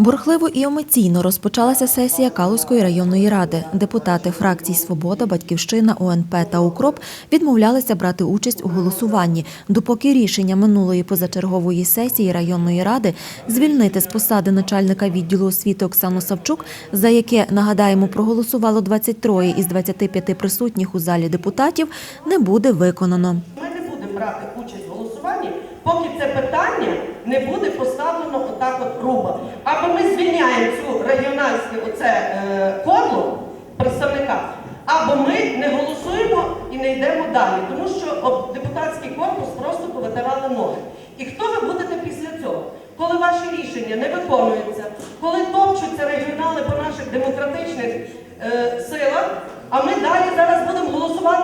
Бурхливо і емоційно розпочалася сесія Калузької районної ради. Депутати фракцій Свобода, Батьківщина, ОНП та Укроп відмовлялися брати участь у голосуванні, допоки рішення минулої позачергової сесії районної ради звільнити з посади начальника відділу освіти Оксану Савчук, за яке нагадаємо проголосувало 23 із 25 присутніх у залі депутатів, не буде виконано. Ми не будемо брати поки це питання не буде поставлено отак от грубо. Або ми звільняємо цю регіональське оце е, кодло представника, або ми не голосуємо і не йдемо далі, тому що депутатський корпус просто повитирали ноги. І хто ви будете після цього? Коли ваші рішення не виконуються, коли топчуться регіонали по наших демократичних е, силах, а ми далі зараз будемо голосувати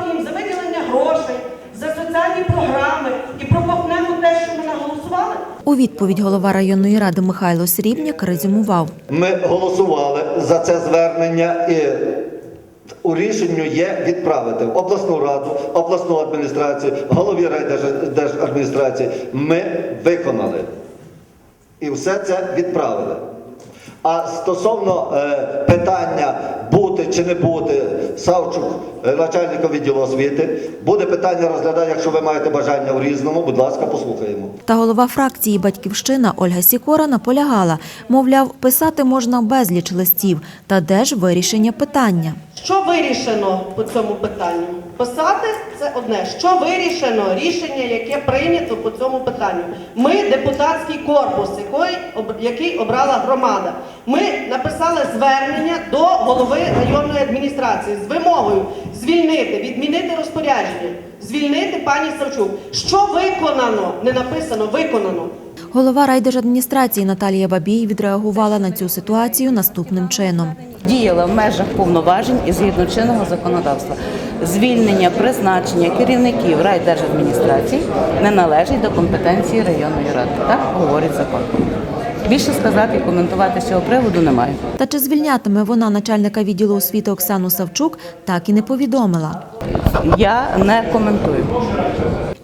наголосували. У відповідь голова районної ради Михайло Срібняк резюмував. Ми голосували за це звернення і у рішенню є відправити в обласну раду, обласну адміністрацію, голові райдержадміністрації. Ми виконали. І все це відправили. А стосовно е, питання бути чи не бути Савчук, е, начальником відділу освіти, буде питання розглядати, якщо ви маєте бажання у різному, будь ласка, послухаємо. Та голова фракції Батьківщина Ольга Сікора наполягала, мовляв, писати можна безліч листів, та де ж вирішення питання. Що вирішено по цьому питанню? Писати це одне. Що вирішено? Рішення, яке прийнято по цьому питанню. Ми депутатський корпус, який, об- який обрала громада. Ми написали звернення до голови районної адміністрації з вимогою звільнити, відмінити розпорядження, звільнити пані Савчук. Що виконано? Не написано, виконано. Голова райдержадміністрації Наталія Бабій відреагувала на цю ситуацію наступним чином. діяла в межах повноважень і згідно чинного законодавства. Звільнення, призначення керівників райдержадміністрацій не належить до компетенції районної ради. Так говорить закон. Більше сказати і коментувати з цього приводу немає. Та чи звільнятиме вона начальника відділу освіти Оксану Савчук, так і не повідомила. Я не коментую.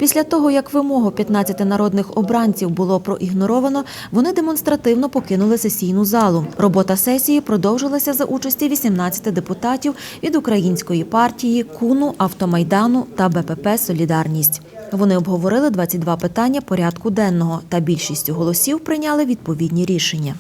Після того, як вимогу 15 народних обранців було проігноровано, вони демонстративно покинули сесійну залу. Робота сесії продовжилася за участі 18 депутатів від Української партії, КУНу, Автомайдану та БПП Солідарність. Вони обговорили 22 питання порядку денного та більшістю голосів прийняли відповідні рішення.